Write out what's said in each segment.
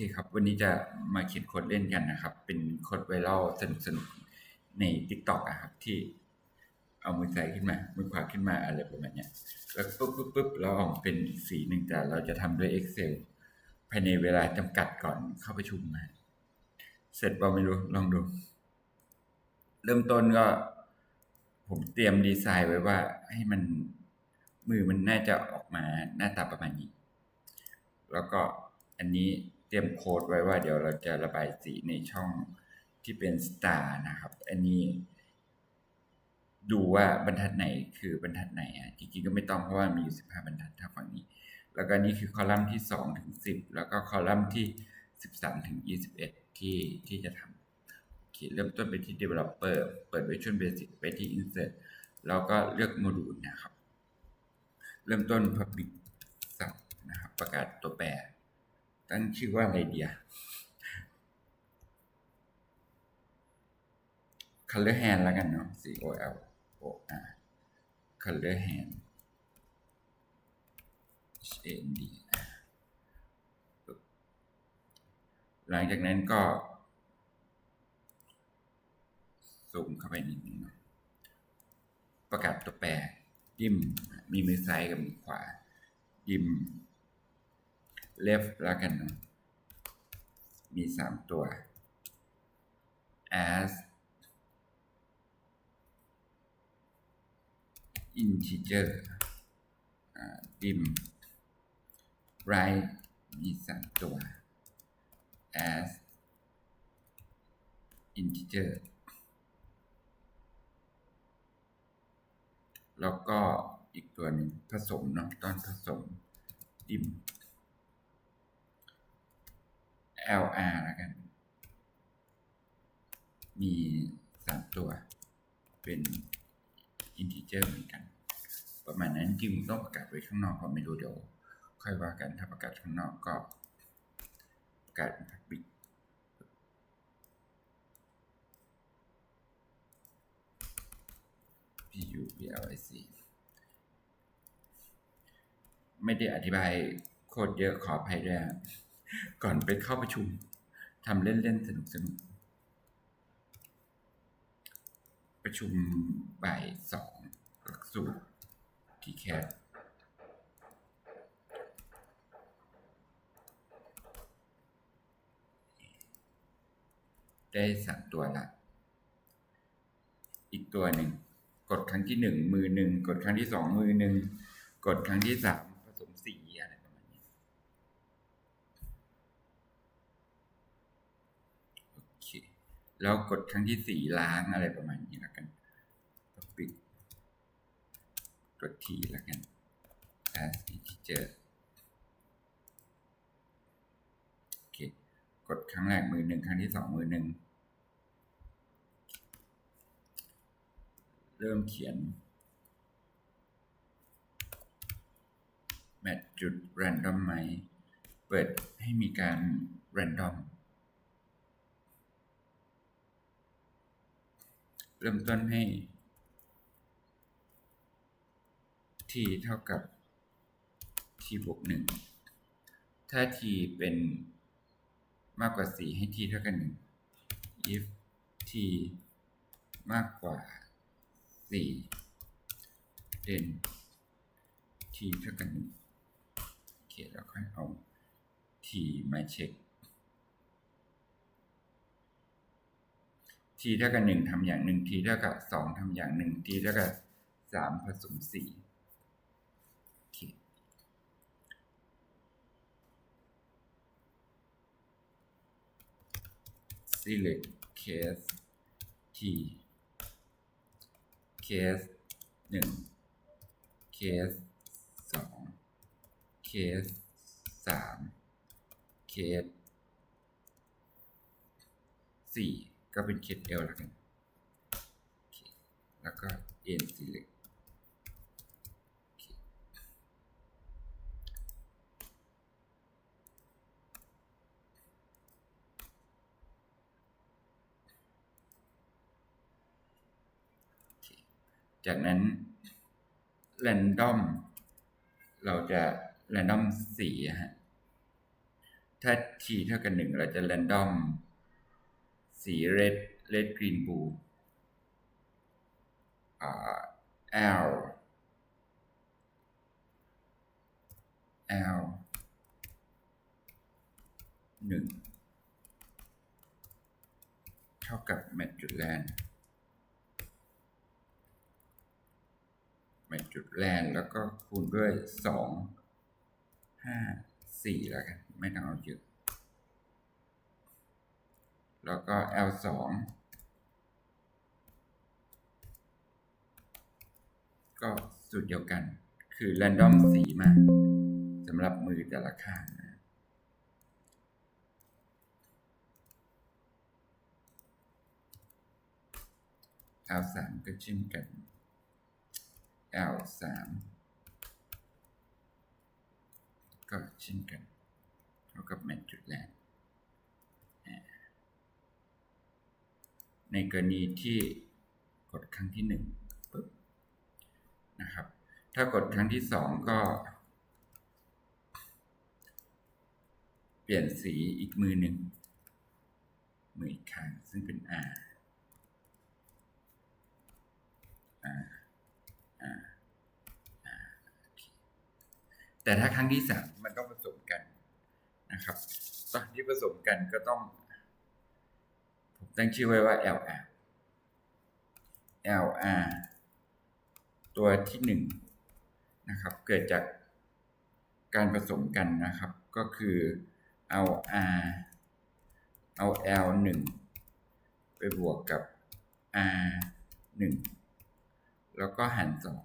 เคครับ วันนี้จะมาเขียนโค้ดเล่นกันนะครับ เป็นโค้ดไวรัลสนุกสนุกใน TikTok อะครับ ที่เอามือซ้ายขึ้นมา มือขวาขึ้นมาอะไรประมาณเนี้ย แล้วปุ๊บปุ๊บปุ๊บเราออกเป็นสีหนึ่งแต่เราจะทำด้วย Excel ภายในเวลาจำกัดก่อนเข้าประชุมนะเสร็จเปล่าไม่รู้ลองดู เริ่มต้นก็ ผมเตรียมดีไซน์ไว้ว่า ให้มันมือมันน่าจะออกมาหน้าตาประมาณนี้ แล้วก็อันนี้ เตรียมโค้ดไว้ว่าเดี๋ยวเราจะระบายสีในช่องที่เป็นสตาร์นะครับ อันนี้ ดูว่าบรรทัดไหนคือบรรทัดไหนอะจริงๆก็ไม่ต้องเพราะว่ามีอยู่สิบห้าบรรทัดถ้าฝั่งนี้ แล้วก็นี่คือคอลัมน์ที่สองถึงสิบแล้วก็คอลัมน์ที่สิบสามถึงยี่สิบเอ็ดที่ที่จะทำโอเคเริ่มต้นไปที่ developer เปิด Visual Basic ไปที่ insert แล้วก็เลือกโมดูลนะครับ เริ่มต้น public sub นะครับ ประกาศตัวแปร ตั้งชื่อว่าอะไรเดีย color hand แล้วกันเนาะ C O L O R color hand H A N D หลังจากนั้นก็ซูมเข้าไปนิดนึงนะประกาศตัวแปรจิ้มมีมือซ้ายกับมือขวาจิ้ม left แล้วกันนะมีสามตัว as integer อ่า dim right มีสามตัว as integer แล้วก็อีกตัวหนึ่งผสมเนาะตอนผสม dim lr แล้วกัน มีสามตัว เป็น integer เหมือนกัน ประมาณนั้นจริงต้องประกาศไว้ข้างนอกก็ไม่รู้เดี๋ยว ค่อยว่ากันถ้าประกาศข้างนอกก็ประกาศเป็น public p u b l i c ไม่ได้อธิบายโคตรเยอะขออภัยด้วย ก่อนไปเข้าประชุมทำเล่นๆสนุกๆประชุมบ่ายสองหลักสูตรที่แคสได้สามตัวละ อีกตัวหนึ่ง กดครั้งที่หนึ่งมือหนึ่ง กดครั้งที่สองมือหนึ่ง กดครั้งที่สามผสมสีอะไรประมาณนี้ โอเค แล้วกดครั้งที่สี่ล้างอะไรประมาณนี้แล้วกันปิดกดทีแล้วกัน as integer โอเค กดครั้งแรกมือหนึ่งครั้งที่สองมือหนึ่งเริ่มเขียนแมทจุด random ไหมเปิดให้มีการ random เริ่มต้นให้ t เท่ากับ t บวกหนึ่งถ้า t เป็นมากกว่าสี่ให้ t เท่ากับหนึ่ง if t มากกว่าสี่ then t เท่ากับหนึ่งโอเคแล้วค่อยเอา t มาเช็ค t เท่ากับหนึ่งทำอย่างหนึ่ง t เท่ากับสองทำอย่างหนึ่ง t เท่ากับสามผสมสี่โอเค select case t case หนึ่ง case สอง case สาม case สี่ ก็เป็น case L แล้วกันแล้วก็ n select โอเคโอเคจากนั้น random เราจะ random สีฮะ ถ้า t เท่ากันหนึ่งเราจะ random สี red red green blue อ่า l l หนึ่งเท่ากับ match จุดแลนแมทจุดแลนแล้วก็คูณด้วยสองห้าสี่แล้วกัน ไม่ต้องเอาเยอะ แล้วก็ L สองก็สูตรเดียวกัน คือ random สีมาสำหรับมือแต่ละข้างนะ L สามก็เช่นกัน L สามก็เช่นกันเท่ากับแมทจุดแรก ในกรณีที่กดครั้งที่หนึ่งปึ๊บนะครับ ถ้ากดครั้งที่สองก็ เปลี่ยนสีอีกมือหนึ่งมืออีกข้างซึ่งเป็น R R R R แต่ถ้าครั้งที่สามมันต้องผสมกันนะครับ ตอนที่ผสมกันก็ต้อง ตั้งชื่อไว้ว่า LR LR ตัวที่หนึ่งนะครับ เกิดจากการผสมกันนะครับ ก็คือเอา R เอา L หนึ่งไปบวกกับ R หนึ่งแล้วก็หารสอง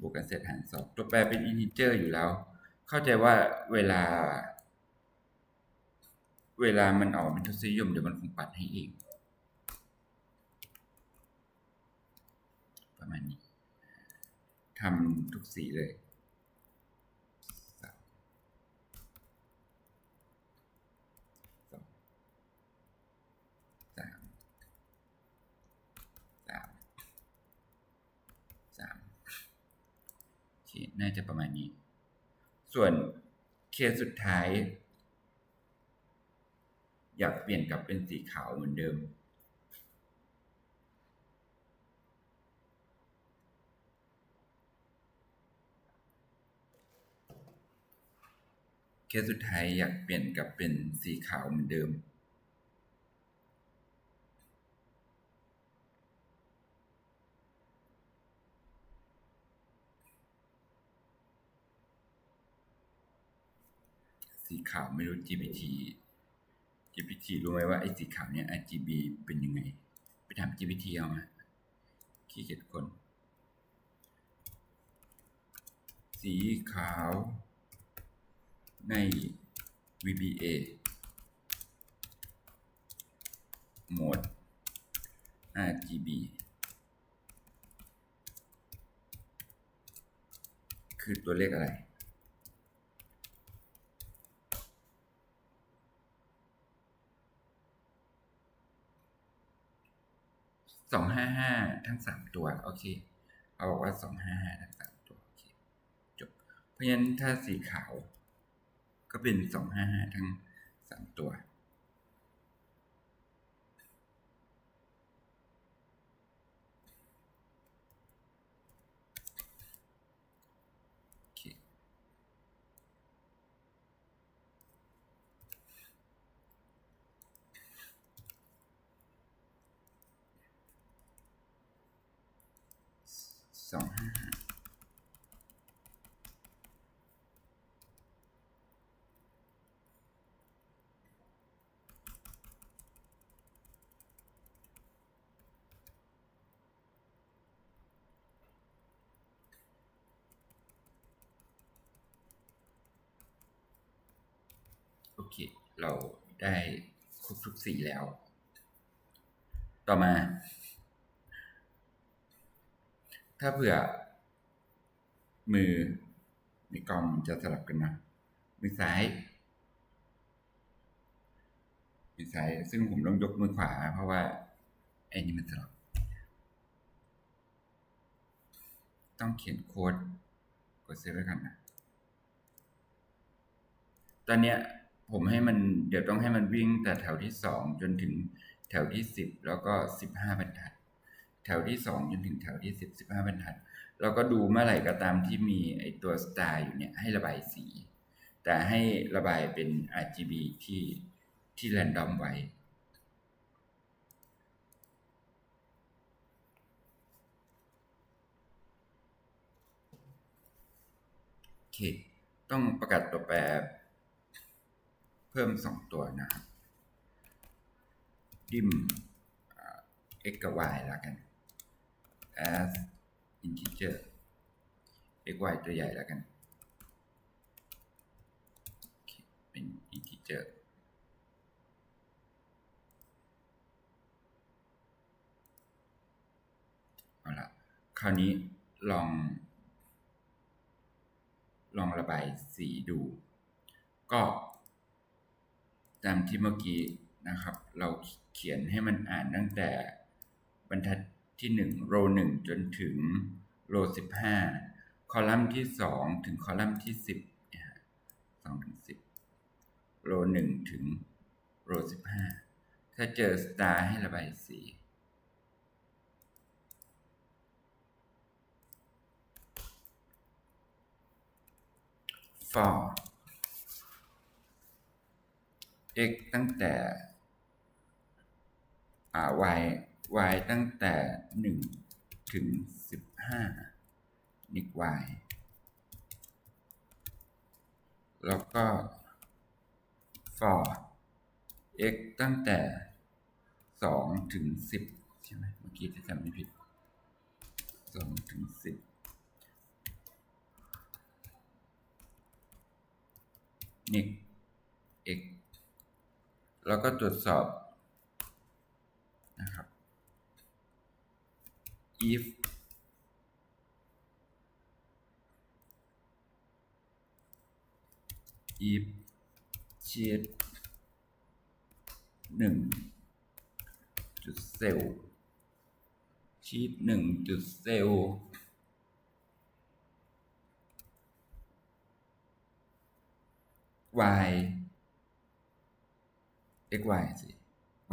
บวกกันเสร็จหารสองตัวแปรเป็นอินทิเจอร์อยู่แล้ว เข้าใจว่าเวลา เวลามันออกเป็นทศนิยมเดี๋ยวมันคงปัดให้เอง ประมาณนี้ทำทุกสีเลยสามสามสามสามน่าจะประมาณนี้ ส่วนเคสสุดท้าย อยากเปลี่ยนกลับเป็นสีขาวเหมือนเดิม เคสสุดท้ายอยากเปลี่ยนกลับเป็นสีขาวเหมือนเดิมสีขาวไม่รู้ GPT GPT รู้ไหมว่าไอ้สีขาวเนี่ย RGB เป็นยังไง ไปถาม GPT เอาฮะขี้เกียจคน สีขาวใน VBA โหมด RGB คือตัวเลขอะไร สองห้าห้าทั้งสามตัว โอเค เอาบอกว่าสองห้าห้าทั้งสามตัว โอเค จบ เพราะฉะนั้นถ้าสีขาว ก็เป็นสองห้าห้าทั้งสามตัว โอเค สองห้าห้า โอเค เราได้ครบทุกสีแล้ว ต่อมา ถ้าเผื่อ มือในกล้องจะสลับกันนะ มือซ้าย มือซ้าย ซึ่งผมต้องยกมือขวา เพราะว่าไอ้นี่มันสลับ ต้องเขียนโค้ดกดเซฟไว้ก่อนนะ ตอนเนี้ย ผมให้มันเดี๋ยวต้องให้มันวิ่งแต่แถวที่สองจนถึงแถวที่สิบแล้วก็สิบห้าบรรทัด แถวที่สองจนถึงแถวที่สิบสิบห้าบรรทัด เราก็ดูเมื่อไหร่ก็ตามที่มีไอตัวสไตล์อยู่เนี่ยให้ระบายสี แต่ให้ระบายเป็น RGB ที่ที่แรนดอมไว้โอเค ต้องประกาศตัวแปร เพิ่มสองตัวนะครับดิม x กับ y แล้วกัน as integer x y ตัวใหญ่แล้วกันเคเป็น integer เอาละคราวนี้ลอง ลองระบายสีดู ก็ ตามที่เมื่อกี้นะครับ เราเขียนให้มันอ่านตั้งแต่บรรทัดที่1โร1จนถึงโร15 คอลัมน์ที่ 2 ถึงคอลัมน์ที่ 10นี่ย2ถึง10โร1ถึงโร15 ถ้าเจอสตาร์ให้ระบายสี for x ตั้งแต่อ่า y y ตั้งแต่ 1 ถึง 15 นิก y แล้วก็ for x ตั้งแต่ 2 ถึง 10 ใช่ไหมเมื่อกี้ที่จำไม่ผิด 2 ถึง 10นิก x แล้วก็ตรวจสอบนะครับ if if sheet หนึ่งจุดเซลชีตหนึ่งจุดเซล y x x y สิ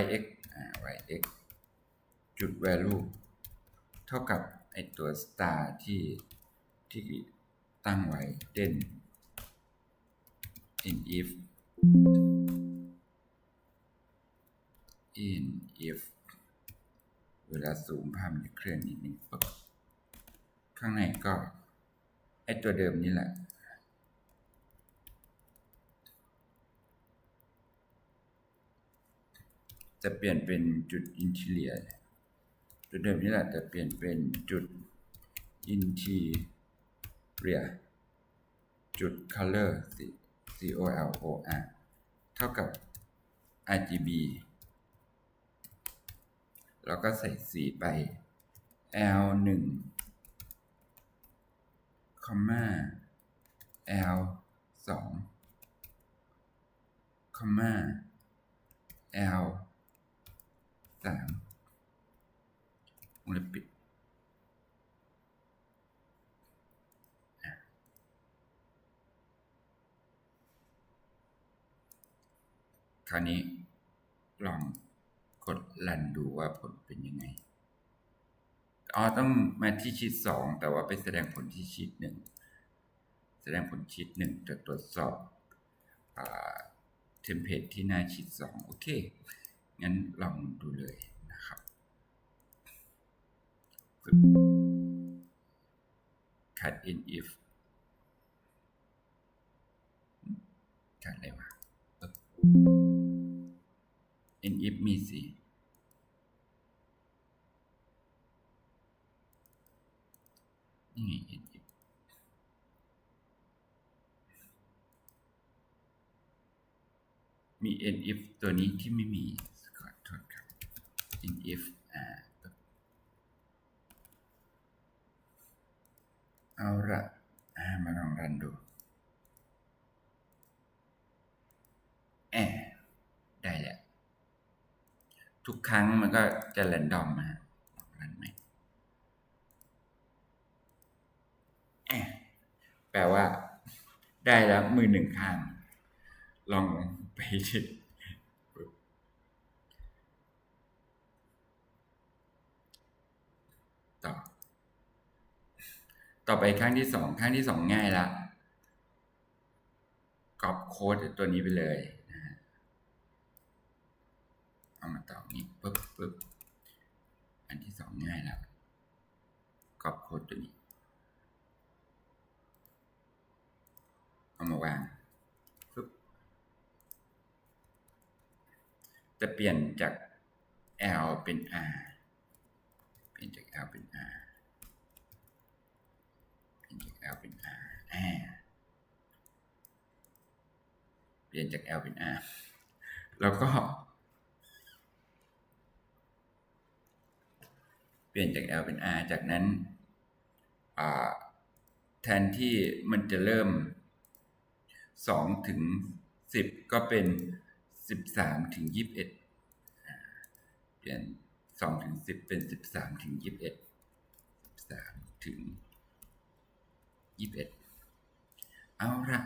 y x อ่า y x จุด value เท่ากับไอตัว star ที่ที่ตั้งไว้ then in if in if เวลาสูงภาพมันจะเคลื่อนนิดนึงปุ๊บข้างในก็ไอตัวเดิมนี่แหละ จะเปลี่ยนเป็นจุดอินทีเลียจุดเดิมนี่แหละแต่เปลี่ยนเป็นจุดอินทีเรียจุด color c o l o r เท่ากับ RGB แล้วก็ใส่สีไป L 1 comma L 2 comma L สามวงเล็บปิดคราวนี้ลองกดรันดูว่าผลเป็นยังไง อ๋อ ต้องมาที่ชีตสองแต่ว่าไปแสดงผลที่ชีตหนึ่ง แสดงผลชีตหนึ่งจะตรวจสอบเทมเพลตที่หน้าชีตสองโอเค งั้นลองดูเลยนะครับ cut in if ขาดอะไรวะ in if มีสีนี่ไง in if มี in if ตัวนี้ที่ไม่มี ขอโทษครับ in if อ่าเอาละอ่ามาลองรันดูแอได้แล้วทุกครั้งมันก็จะแรนดอมมาลองรันไหมแอแปลว่า ได้แล้วมือหนึ่งข้าง ลองไปที่ปึ๊บต่อ ต่อไปครั้งที่สองครั้งที่สองง่ายละก๊อปโค้ดตัวนี้ไปเลยนะฮะเอามาต่อนี้ปึ๊บปึ๊บอันที่สองง่ายแล้วก๊อปโค้ดตัวนี้เอามาวางปึ๊บจะเปลี่ยนจาก L เป็น R เปลี่ยนจาก L เป็น R L เป็น R เปลี่ยนจาก L เป็น R แล้วก็ เปลี่ยนจาก L เป็น R จากนั้นแทนที่มันจะเริ่มสองถึงสิบก็เป็นสิบสามถึงยี่สิบเอ็ดเปลี่ยนสองถึงสิบเป็นสิบสามถึงยี่สิบเอ็ดสามถึง ยี่สิบเอ็ดเอาละ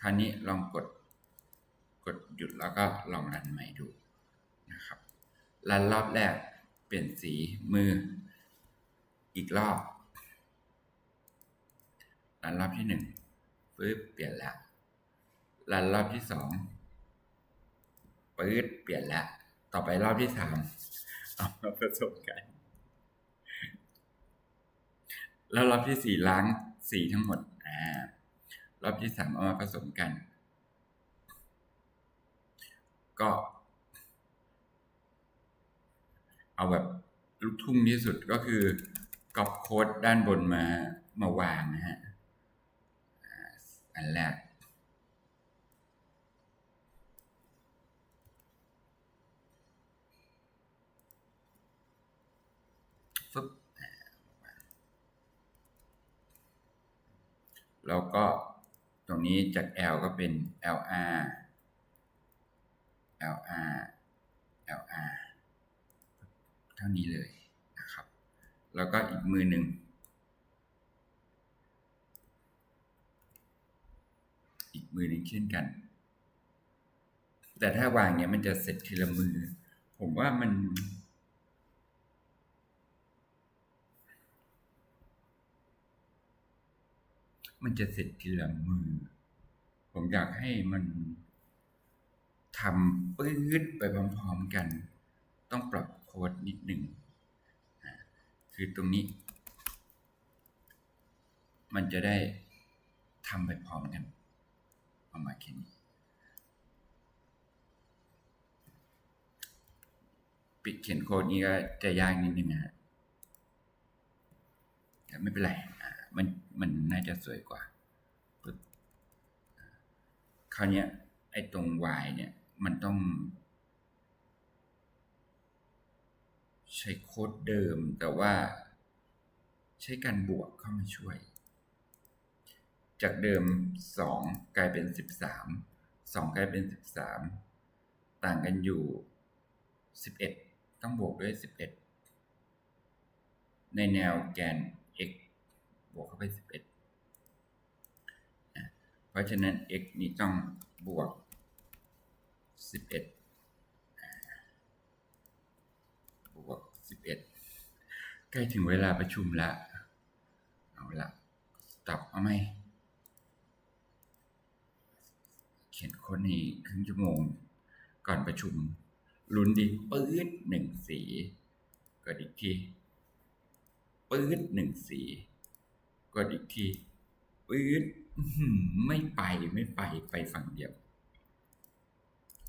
คราวนี้ลองกดกดหยุดแล้วก็ลองรันใหม่ดูนะครับรันรอบแรกเปลี่ยนสีมือ อีกรอบรันรอบที่หนึ่งปึ๊บเปลี่ยนแล้วรันรอบที่สองปื๊ดเปลี่ยนแล้ว ต่อไปรอบที่สามเอามาผสมกัน แล้วรอบที่สี่ล้าง สีทั้งหมดอ่ารอบที่สามเอามาผสมกัน ก็ เอาแบบลูกทุ่งที่สุดก็คือกอบโค้ดด้านบนมามาวางนะฮะอันแรก ฟึบ แล้วก็ตรงนี้จาก L ก็เป็น LR LR LR เท่านี้เลยนะครับ แล้วก็อีกมือหนึ่งอีกมือหนึ่งเช่นกัน แต่ถ้าวางเนี้ยมันจะเสร็จทีละมือ ผมว่ามัน มันจะเสร็จทีละมือ ผมอยากให้มันทำปื๊ดไปพร้อมๆกัน ต้องปรับโค้ดนิดหนึ่ง คือตรงนี้ มันจะได้ทำไปพร้อมกันประมาณแค่นี้ปิดเขียนโค้ดนี้ก็จะยากนิดนึงนะฮะแต่ไม่เป็นไรอ่ มันมันน่าจะสวยกว่าปึ๊บคราวนี้ไอ้ตรง y เนี่ย มันต้อง ใช้โค้ดเดิมแต่ว่าใช้การบวกเข้ามาช่วย จากเดิม 2 กลายเป็น 13 2 กลายเป็น 13 ต่างกันอยู่ 11 ต้องบวกด้วย 11 ในแนวแกน บวกเข้าไป 11นะเพราะฉะนั้น x นี่ต้องบวก 11อ่าบวก 11 ใกล้ถึงเวลาประชุมละ เอาละตับเอาไหม เขียนค้ดนี้ครึ่งชั่วโมง ก่อนประชุมลุ้นดีปื๊ดหนึ่งสีกดอีกทีปื๊ดหนึ่งสี กดอีกทีอืดอื้อหือไม่ไปไม่ไปไปฝั่งเดียว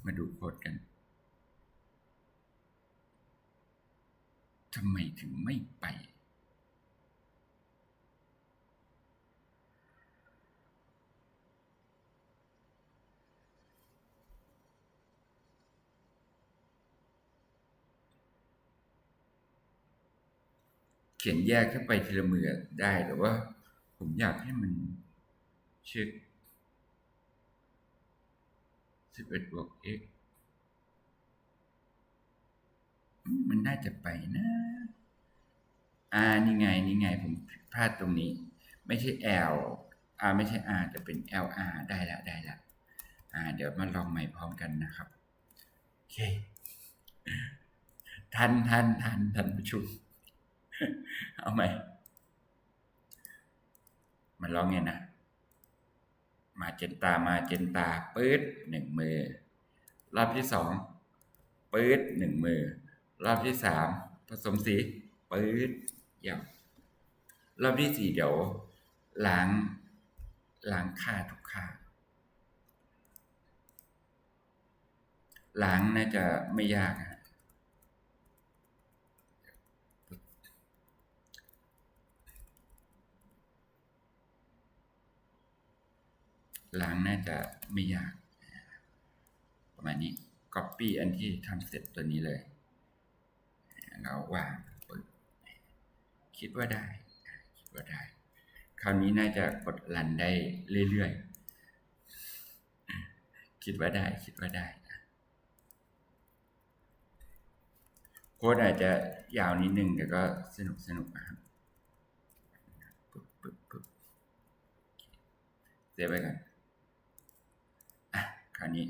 มาดูโค้ดกันทำไมถึงไม่ไป เขียนแยกเข้าไปทีละมือได้แต่ว่า ผมอยากให้มันเช็คสิบเอ็ดบวก x มันน่าจะไปนะ r นี่ไง นี่ไง ผมพลาดตรงนี้ ไม่ใช่ l r ไม่ใช่ r จะเป็น lr ได้ละ ได้ละ อ่า เดี๋ยวมาลองใหม่พร้อมกันนะครับ โอเค ทัน ทัน ทัน ทันประชุม เอาใหมมันร้องไงนะ มาเจนตามาเจนตาปื๊ดหนึ่งมือ รอบที่สองปื๊ดหนึ่งมือ รอบที่สามผสมสีปื๊ดเยี่ยมรอบที่สี่เดี๋ยวล้างล้างค่าทุกค่าล้างน่าจะไม่ยากนะ ล้างน่าจะไม่ยาก ประมาณนี้ Copy อันที่ทำเสร็จตัวนี้เลยเราวางปึ๊บคิดว่าได้ คิดว่าได้ คราวนี้น่าจะกดรันได้เรื่อยๆ คิดว่าได้ คิดว่าได้โค้ดอาจจะยาวนิดนึงแต่ก็สนุกสนุกนะครับปึ๊บปึ๊บปึ๊บเซฟไว้กัน ราวนี้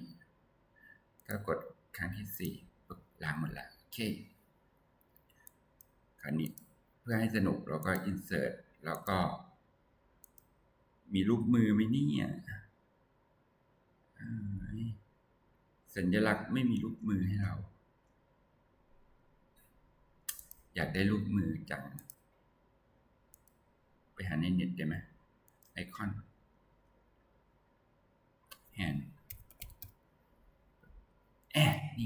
ก็กดครั้งที่สี่ปึ๊บล้างหมดละโอเค คราวนี้เพื่อให้สนุกเราก็ insert แล้วก็ มีรูปมือไหมเนี่ยเอ้ยสัญลักษณ์ไม่มีรูปมือให้เรา อยากได้รูปมือจัง ไปหาในเน็ตได้ไหมไอคอนแฮ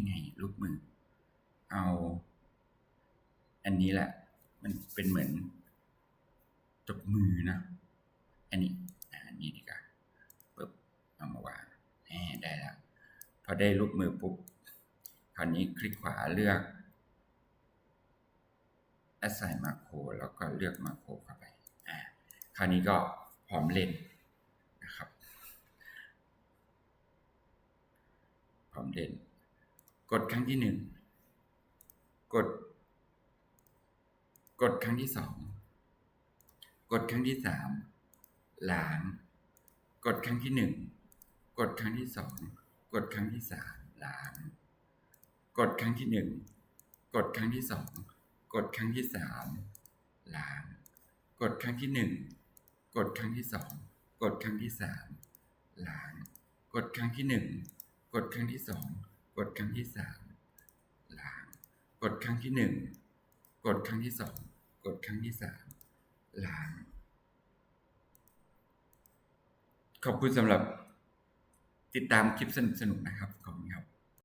นแอะนี่ไงรูปมือ เอา อันนี้แหละ มันเป็นเหมือนจับมือนะ อันนี้ อันนี้ดีกว่าปึ๊บเอามาวางแหมได้แล้ว พอได้รูปมือปุ๊บ คราวนี้คลิกขวาเลือก assign macro แล้วก็เลือก macro เข้าไป อ่า คราวนี้ก็พร้อมเล่นนะครับพร้อมเล่น ดครั้งที่หนึ่งกด กดครั้งที่สองกดครั้งที่สามล้าง กดครั้งที่หนึ่งกดครั้งที่สองกดครั้งที่สามล้าง กดครั้งที่หนึ่งกดครั้งที่สองกดครั้งที่สามล้าง กดครั้งที่หนึ่งกดครั้งที่สองกดครั้งที่สามล้าง กดครั้งที่หนึ่งกดครั้งที่สอง กดครั้งที่สามล้าง กดครั้งที่หนึ่งกดครั้งที่สองกดครั้งที่สามล้าง ขอบคุณสำหรับติดตามคลิปสนุกๆนะครับ